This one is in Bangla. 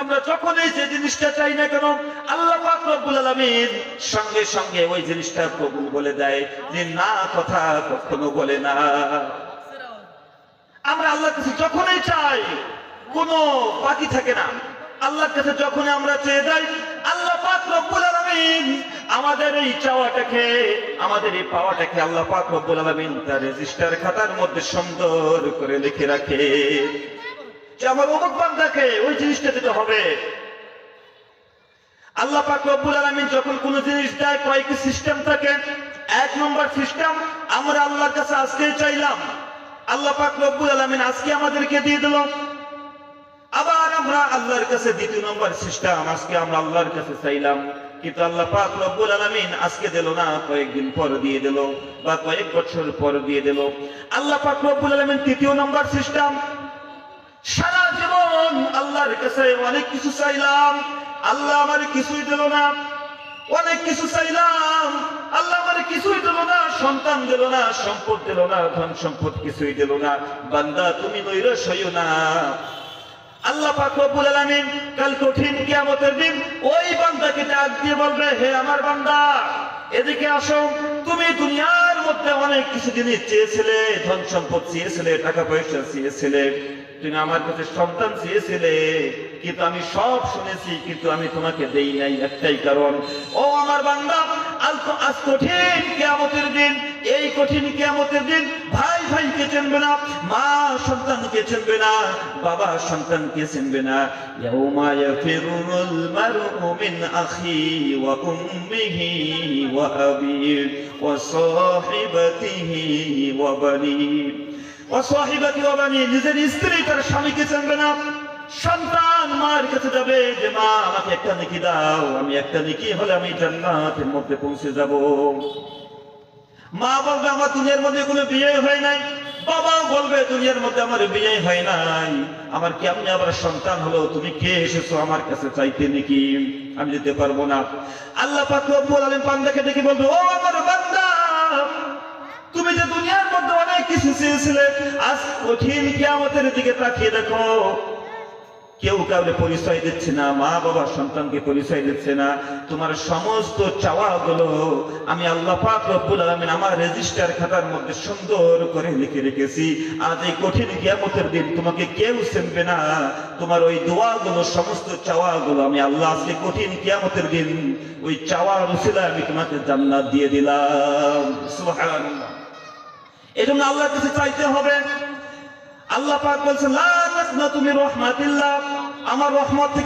আমরা যখনই যে জিনিসটা চাই না কেন, আল্লাহ পাক রব্বুল আলামিন সঙ্গে সঙ্গে ওই জিনিসটা কবুল বলে দেয় যে, না, কথা কখনো বলে না। আমরা আল্লাহর কাছে যখনই চাই, কোনো বাকি থাকে না। আল্লাহর কাছে যখন আমরা চেয়ে যাই, আল্লাহ পাক রব্বুল আলামিন আমাদের এই চাওয়াটাকে, আমাদের এই পাওয়াটাকে আল্লাহ পাক রব্বুল আলামিন তার রেজিস্টার খাতার মধ্যে সুন্দর করে লিখে রাখে। যে আমার অমুক বান্দাকে ওই জিনিসটা দিতে হবে। আল্লাহ পাক রব্বুল আলামিন যখন কোন জিনিস দেয়, কয়েকটি সিস্টেম থাকে। এক নম্বর সিস্টেম আমরা আল্লাহর কাছে আজকে চাইলাম। আল্লাহ পাক রব্বুল আলামিন আজকে আমাদেরকে দিয়ে দিল। আবার আমরা আল্লাহর কাছে দ্বিতীয় নম্বর সিস্টেম আজকে আমরা আল্লাহর কাছে চাইলাম। কিন্তু আল্লাহ পাক রব্বুল আলামিন আজকে দিল না, কয়েকদিন পর দিয়ে দিল বা কয়েক বছর পর দিয়ে দিল। আল্লাহ পাক রব্বুল আলামিন তৃতীয় নম্বর সিস্টেম সারা জীবন আল্লাহর কাছে অনেক কিছু চাইলাম, আল্লাহ আমার কিছুই দিল না। অনেক কিছু চাইলাম, আল্লাহ আমার কিছুই দিল না। সন্তান দিল না, সম্পদ দিল না, ধন সম্পদ কিছুই দিল না। বান্দা, তুমি নৈরস হইও না। আল্লাহ আলামিন কাল কঠিন কিয়ামতের দিন ওই বান্দাকে ডাক দিয়ে বলবে, হে আমার বান্দা, এদিকে আসো। তুমি দুনিয়ার মধ্যে অনেক কিছু জিনিস চেয়েছিলে, ধন সম্পদ চেয়েছিলে, টাকা পয়সা চেয়েছিলে। তুমি আমার কাছে সন্তান চেয়েছিলে, কিন্তু আমি সব শুনেছি, কিন্তু আমি তোমাকে দেই নাই একটাই কারণ। ও আমার বান্দা, আজ কঠিন কিয়ামতের দিন। এই কঠিন কিয়ামতের দিন ভাই ভাইকে চিনবে না, মা সন্তানকে চিনবে না, বাবা সন্তানকে চিনবে না। ইয়াউমা ইয়াফিরুল মারউ মিন আখি ওয়া উম্মিহি ওয়া আবিহি ওয়া সাহিবাতিহি ওয়া বানিহি। ওয়া সাহিবাতি নিজের স্ত্রী তার স্বামীকে চিনবে না। সন্তান মার কাছে যাবে, যে মা, আমাকে একটা নেকি দাও, আমি একটা নেকি হলে আমি জান্নাতের মধ্যে পৌঁছে যাব। মা বলবে, আমার দুনিয়ার মধ্যে কোনো বিয়ে হয় নাই। বাবাও বলবে, দুনিয়ার মধ্যে আমার বিয়ে হয় নাই। আমার কেমনি আবার সন্তান হলো? তুমি কে এসেছ আমার কাছে চাইতে নাকি? আমি যেতে পারব না। আল্লাহ পাক রব্বুল আলামিন বান্দাকে ডেকে বলবে, ও আমার মধ্যে অনেক কিছু চেয়েছিলে আজ কঠিন কিয়ামতের দিকে তাকিয়ে দেখো। কেউ কাউকে পরিচয় দিচ্ছে না, মা বাবা সন্তানকে পরিচয় দিচ্ছে না। তোমার সমস্ত চাওয়া গুলো আমি আল্লাহ আমার রেজিস্টার খাতার মধ্যে সুন্দর করে লিখে রেখেছি। আজ এই কঠিন কিয়ামতের দিন তোমাকে কেউ চিনবে না। তোমার ওই দোয়াগুলো, সমস্ত চাওয়া গুলো আমি আল্লাহ আজকে কঠিন কিয়ামতের দিন ওই চাওয়ার উসিলা আমি তোমাকে জান্নাত দিয়ে দিলাম। এজন্য আল্লাহ কাছে চাইতে হবে। আল্লাহ পাক বলছেন তুমি রহমাতিল্লাহ। আমার রহমত থেকে